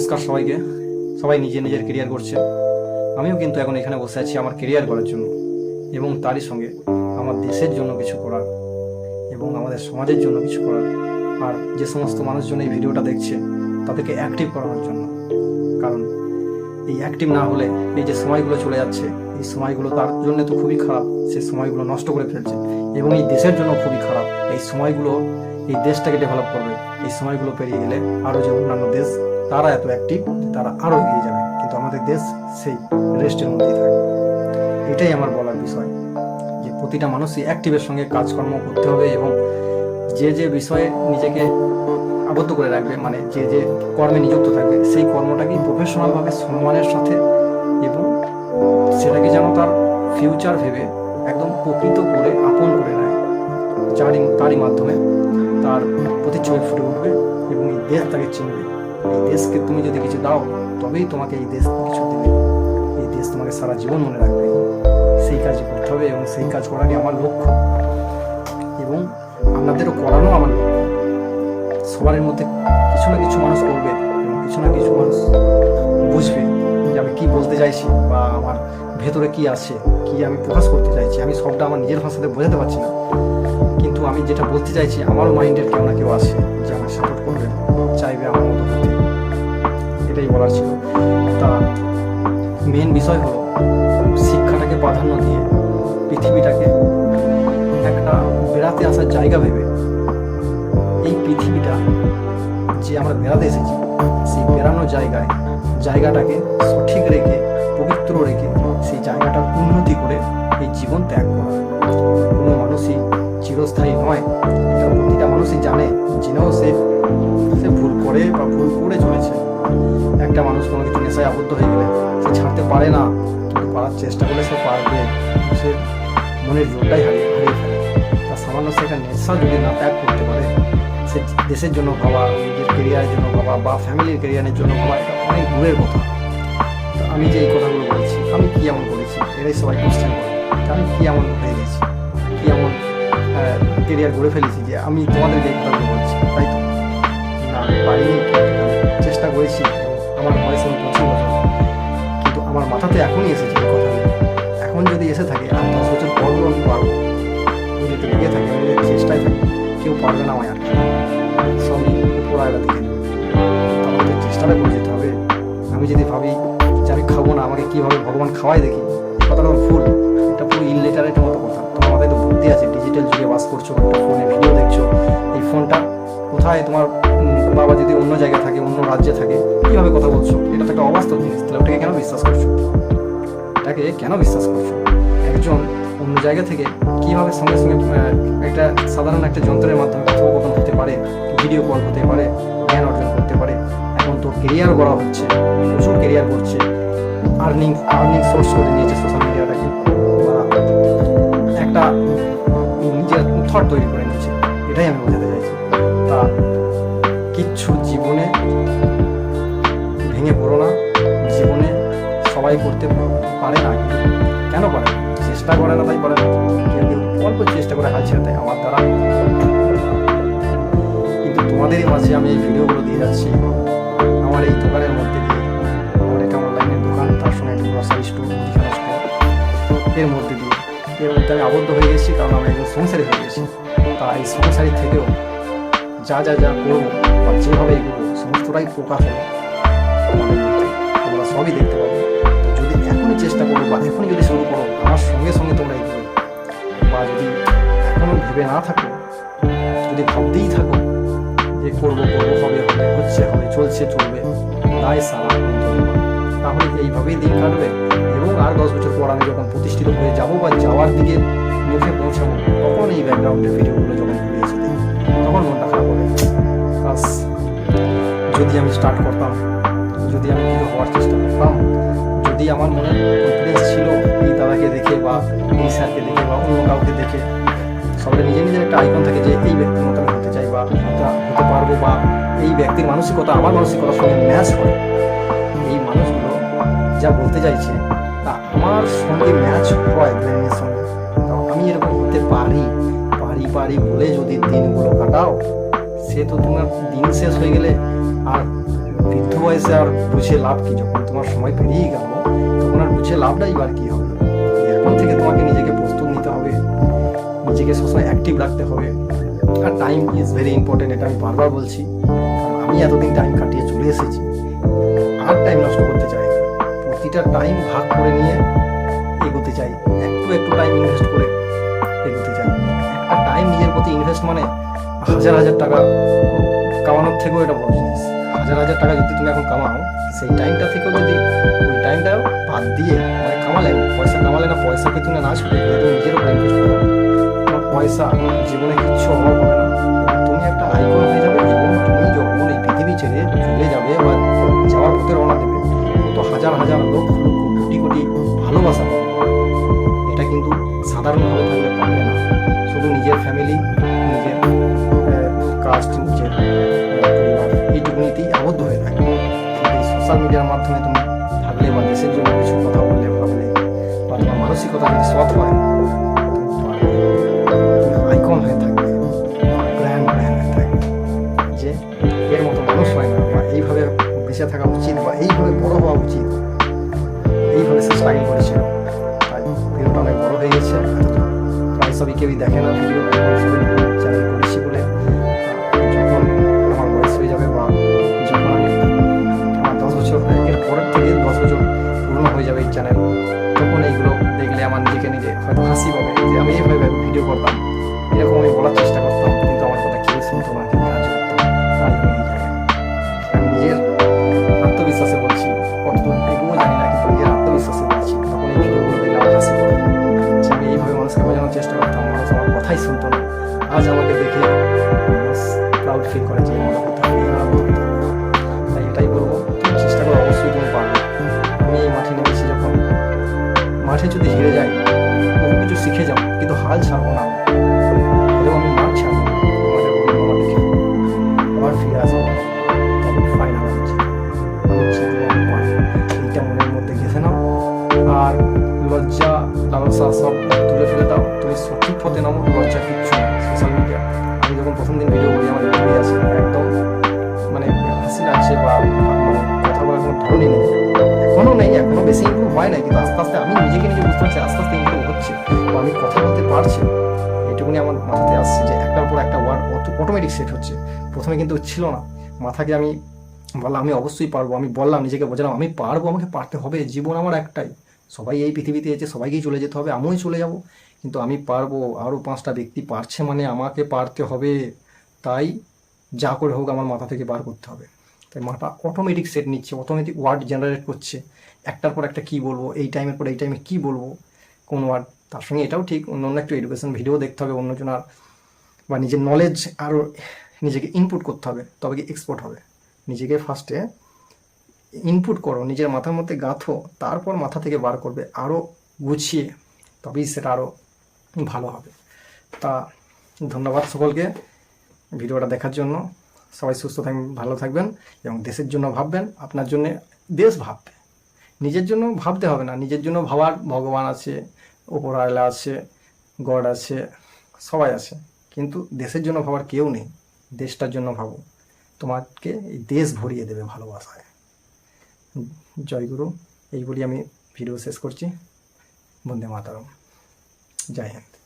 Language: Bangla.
নমস্কার সবাইকে। সবাই নিজে নিজের কেরিয়ার করছে। আমিও কিন্তু এখন এখানে বসে আছি আমার কেরিয়ার করার জন্য এবং তারই সঙ্গে আমার দেশের জন্য কিছু করার এবং আমাদের সমাজের জন্য কিছু করার। আর যে সমস্ত মানুষজন এই ভিডিওটা দেখছে, তাদেরকে অ্যাক্টিভ করানোর জন্য। কারণ এই অ্যাক্টিভ না হলে এই যে সময়গুলো চলে যাচ্ছে, এই সময়গুলো তার জন্য তো খুবই খারাপ, সে সময়গুলো নষ্ট করে ফেলছে এবং এই দেশের জন্য খুবই খারাপ। এই সময়গুলো এই দেশটাকে ডেভেলপ করবে, এই সময়গুলো পেরিয়ে গেলে আরও যে অন্যান্য দেশ তারা এত অ্যাক্টিভ তারা আরও এগিয়ে যাবে। কিন্তু আমাদের দেশ সেই রেস্টের মধ্যেই থাকবে। এটাই আমার বলার বিষয়। যে প্রতিটা মানুষই অ্যাক্টিভের সঙ্গে কাজকর্ম করতে হবে এবং যে যে বিষয়ে নিজেকে আবদ্ধ করে রাখবে মানে যে যে কর্মে নিযুক্ত থাকবে, সেই কর্মটাকে প্রফেশনালভাবে সম্মানের সাথে এবং সেটাকে যেন তার ফিউচার ভেবে একদম প্রকৃত করে আপন করে নেয়। যারই, তারই মাধ্যমে তার প্রতিচ্ছবি ফুটে উঠবে এবং এই দেশ তাকে চিনবে। এই দেশকে তুমি যদি কিছু দাও, তবেই তোমাকে এই দেশ কিছু দেবে। এই দেশ তোমাকে সারা জীবন মনে রাখবে। সেই কাজ করতে হবে এবং সেই কাজ করারই আমার লক্ষ্য। এবং আপনাদেরও করানো আমার লক্ষ্য। সবার মধ্যে কিছু না কিছু মানুষ করবে এবং কিছু না কিছু মানুষ বুঝবে। যে আমি কি বলতে চাইছি বা আমার ভেতরে কি আছে, কি আমি প্রকাশ করতে চাইছি, আমি সবটা আমার নিজের ভাষাতে বোঝাতে পারছি না। কিন্তু আমি যেটা বলতে চাইছি আমারও মাইন্ডের কেউ না কেউ আছে যে আমাকে সাপোর্ট করবে, চাইবে আমার মতো হতে। এটাই বলার ছিল। তা মেন বিষয় হলো শিক্ষাটাকে প্রাধান্য দিয়ে পৃথিবীটাকে একটা বেড়াতে আসার জায়গা ভেবে এই পৃথিবীটা যে আমরা বেড়াতে এসেছি, সেই বেড়ানোর জায়গায়, জায়গাটাকে সঠিক রেখে, পবিত্র রেখে সেই জায়গাটার উন্নতি করে এই জীবন ত্যাগ করা। কোনো মানুষই চিরস্থায়ী নয়। এটা প্রতিটা মানুষই জানে জেনেও সে সে ভুল করে বা ভুল করে চলেছে। একটা মানুষ কোনো কিছু নেশায় আবদ্ধ হয়ে গেলে, সে ছাড়তে পারে না। কিন্তু পারার চেষ্টা করলে সে পারবে। সে মনের জোরটাই হারিয়ে হারিয়ে ফেলে। তা সামান্য সে একটা নেশা যদি না ত্যাগ করতে পারে সে দেশের জন্য ভাবা, নিজের কেরিয়ারের জন্য ভাবা বা ফ্যামিলির কেরিয়ারের জন্য ভাবা, এটা অনেক দূরের কথা। তো আমি যে এই কথাগুলো বলছি, আমি কী এমন করেছি? এটাই সবাই কোশ্চেন করে। আমি কী এমন হয়ে গেছি? কী এমন কেরিয়ার গড়ে ফেলেছি যে আমি তোমাদেরকে এই কথাগুলো বলছি? তাই তো? না, আমি পারিনি। চেষ্টা করেছি আমার বয়স বছর কিন্তু আমার মাথাতে এখনই এসেছে এই কথাগুলো এখন যদি এসে থাকে আর দশ বছর পরও আমি পারব। আমি যদি লেগে থাকি আমি চেষ্টায় থাকি, কেউ পারবে না আমায় চেষ্টাটা করে যেতে হবে। আমি যদি ভাবি যে খাব না, আমাকে কীভাবে ভগবান খাওয়াই দেখি? কথাটা তো ভুল। এটা পুরো ইনলেটারেটের মতো কথা। তোমার মাথায় তো বুদ্ধি আছে ডিজিটাল যুগে বাস করছ ফোনে ভিডিও দেখছ। এই ফোনটা কোথায়? তোমার বাবা যদি অন্য জায়গায় থাকে, অন্য রাজ্যে থাকে, কীভাবে কথা বলছো? এটা তো একটা অবাস্তব জিনিস। তাহলে ওটাকে কেন বিশ্বাস করছ? এটাকে কেন বিশ্বাস করছ? একজন অন্য জায়গা থেকে কীভাবে সঙ্গে সঙ্গে একটা সাধারণ একটা যন্ত্রের মাধ্যমে কথোপকথন হতে পারে? ভিডিও কল হতে পারে, জ্ঞান অর্জন করতে পারে। এখন তো কেরিয়ার গড়া হচ্ছে, প্রচুর কেরিয়ার করছে। আর্নিং আর্নিং সোর্স করে নিয়েছে সোশ্যাল মিডিয়াটাকে একটা নিজের থট তৈরি করে নিয়েছে। এটাই আমি বোঝাতে চাইছি। তা কিচ্ছু জীবনে ভেঙে পড়ো না। জীবনে সবাই করতে পারে না। কেন পারে চেষ্টা করে না, তাই পারে না। কেউ অল্প চেষ্টা করে হাল ছেড়ে দেয়। আমার দ্বারা তোমাদেরই মাঝে আমি এই ভিডিওগুলো দিয়ে যাচ্ছি। আমার এই দোকানের মধ্যে দিয়ে আমার এটা অনলাইনের দোকান, তার সঙ্গে একটা গ্রসারি স্টোর স্টোর এর মধ্যে দিয়ে। এর মধ্যে আমি আবদ্ধ হয়ে গেছি কারণ আমি একজন সংসারী হয়ে গেছি। তা এই সংসারী থেকেও যা যা যা করব বা যেভাবে এগোবো, সমস্তটাই প্রকাশ হবে। তোমরা সবই দেখতে পাবে। যদি এখনই চেষ্টা করো বা এখনই যদি শুরু করো, আমার সঙ্গে সঙ্গে তোমরা এগোবে। বা যদি এখনও ভেবে না থাকো, যদি ভাবতেই থাকো যে করব করব, হবে হবে, হচ্ছে, হবে, চলছে, চলবে। তাই সারা তাহলে এইভাবেই দিন কাটবে এবং আর দশ বছর পর আমি যখন প্রতিষ্ঠিত হয়ে যাব বা যাওয়ার দিকে মুখে পৌঁছাবো, তখন এই ব্যাকগ্রাউন্ডের ভিডিওগুলো যখন ঘুরে এসে তখন মনটা খারাপ হবে। বাস, যদি আমি স্টার্ট করতাম, যদি আমি কিছু হওয়ার চেষ্টা করতাম, যদি আমার মনে কনফিডেন্স ছিল এই দাদাকে দেখে বা এই স্যারকে দেখে বা অন্য কাউকে দেখে সবাই নিজের নিজের একটা আইকন থাকে যে এই ব্যক্তির মতো আমি হতে চাই বা হতে পারব বা এই ব্যক্তির মানসিকতা, আমার মানসিকতার সঙ্গে ম্যাচ করে। এই মানুষগুলো যা বলতে চাইছে, তা আমার সঙ্গে ম্যাচ হয় ব্রেনের সঙ্গে। আমি এরকম হতে পারি পারি পারি বলে যদি দিনগুলো কাটাও, সে তো তোমার দিন শেষ হয়ে গেলে আর বৃদ্ধ বয়সে আর বুঝে লাভ কি? যখন তোমার সময় পেরিয়ে গেল, তখন আর বুঝে লাভটাই বার কি হবে? এখন থেকে তোমাকে নিজেকে নিজেকে সবসময় অ্যাক্টিভ রাখতে হবে। আর টাইম ইজ ভেরি ইম্পর্টেন্ট এটা আমি বারবার বলছি। আমি এতদিন টাইম কাটিয়ে চলে এসেছি। আর টাইম নষ্ট করতে চাই। প্রতিটা টাইম ভাগ করে নিয়ে এগোতে চাই। একটু একটু টাইম ইনভেস্ট করে এগোতে চাই। একটা টাইম নিজের প্রতি ইনভেস্ট মানে হাজার হাজার টাকা কামানোর থেকেও এটা বড় জিনিস। হাজার হাজার টাকা যদি তুমি এখন কামাও, সেই টাইমটা থেকেও যদি ওই টাইমটা বাদ দিয়ে মানে কামালে, পয়সা কামালে না পয়সা পেছনে না ছুটে তুমি নিজের উপর ইনভেস্ট করো। পয়সা, জীবনে কিচ্ছু অভাব হবে না। তুমি একটা আইকন হয়ে যাবে এবং তুমি যখন এই পৃথিবী ছেড়ে চলে যাবে বা যাওয়ার পথে রওনা দেবে তো হাজার হাজার লক্ষ কোটি কোটি ভালোবাসা এটা কিন্তু সাধারণভাবে থাকলে পাবে না। শুধু নিজের ফ্যামিলি নিজের কাস্ট নিজের পরিবার এইটুকুনিতেই আবদ্ধ হয়ে থাকে। সোশ্যাল মিডিয়ার মাধ্যমে তুমি থাকলে বা দেশের জন্য কিছু কথা বললে ভাবলে, বা তোমার মানসিকতা যদি সৎ হয় আজ আমাকে দেখে প্রাউড ফিল করে যে করতে হবে। তাই এটাই বলব, তুমি চেষ্টা করো, অবশ্যই তুমি পারবে। আমি এই মাঠে নেমেছি যখন। মাঠে যদি হেরে যাই, বহু কিছু শিখে যাও, কিন্তু হাল ছাড়বো না। আর লজ্জা লালসা সব তুলে ফেলে দাও। তুমি সঠিক পথে নামো, লজ্জা কিচ্ছু কোনো নেই। এখনও নেই, এখনও বেশি ইম্প্রুভ হয় না কিন্তু আস্তে আস্তে আমি নিজেকে নিজে বুঝতে পারছি, আস্তে আস্তে ইম্প্রুভ হচ্ছে। বা আমি কথা বলতে পারছি এটুকুনি আমার মাথাতে আসছে যে একটার পর একটা ওয়ার্ড অটোমেটিক সেট হচ্ছে। প্রথমে কিন্তু ছিল না। মাথাকে আমি বললাম, আমি অবশ্যই পারব। আমি বললাম, নিজেকে বোঝালাম, আমি পারব, আমাকে পারতে হবে। জীবন আমার একটাই। সবাই এই পৃথিবীতে এসে সবাইকেই চলে যেতে হবে, আমিও চলে যাব। কিন্তু আমি পারব আরও পাঁচটা ব্যক্তি পারছে মানে আমাকে পারতে হবে। তাই যা করে হোক আমার মাথা থেকে বার করতে হবে। তাই মাথা অটোমেটিক সেট নিচ্ছে অটোমেটিক ওয়ার্ড জেনারেট করছে। একটার পর একটা কি বলব, এই টাইমের পর এই টাইমে কি বলব, কোন ওয়ার্ড তার সঙ্গে এটাও ঠিক, অন্য অন্য একটু এডুকেশন ভিডিও দেখতে হবে অন্যজনার বা নিজের নলেজ আরও নিজেকে ইনপুট করতে হবে, তবে কি এক্সপোর্ট হবে। নিজেকে ফার্স্টে ইনপুট করো, নিজের মাথার মধ্যে গাঁথো, তারপর মাথা থেকে বার করবে আরও গুছিয়ে, তবেই সেটা আরও ভালো হবে। তা ধন্যবাদ সকলকে, ভিডিওটা দেখার জন্য। সবাই সুস্থ থাকবেন ভালো থাকবেন এবং দেশের জন্য ভাববেন, আপনার জন্য দেশ ভাববে। নিজের জন্য ভাবতে হবে না, নিজের জন্য ভাবার ভগবান আছে ওপরওয়ালা আছে, গড আছে, সবাই আছে। কিন্তু দেশের জন্য ভাবার কেউ নেই, দেশটার জন্য ভাবো। তোমাকে এই দেশ ভরিয়ে দেবে ভালোবাসায়। জয় গুরু এই বলি আমি ভিডিও শেষ করছি। বন্দে মাতারম। জয় হিন্দ।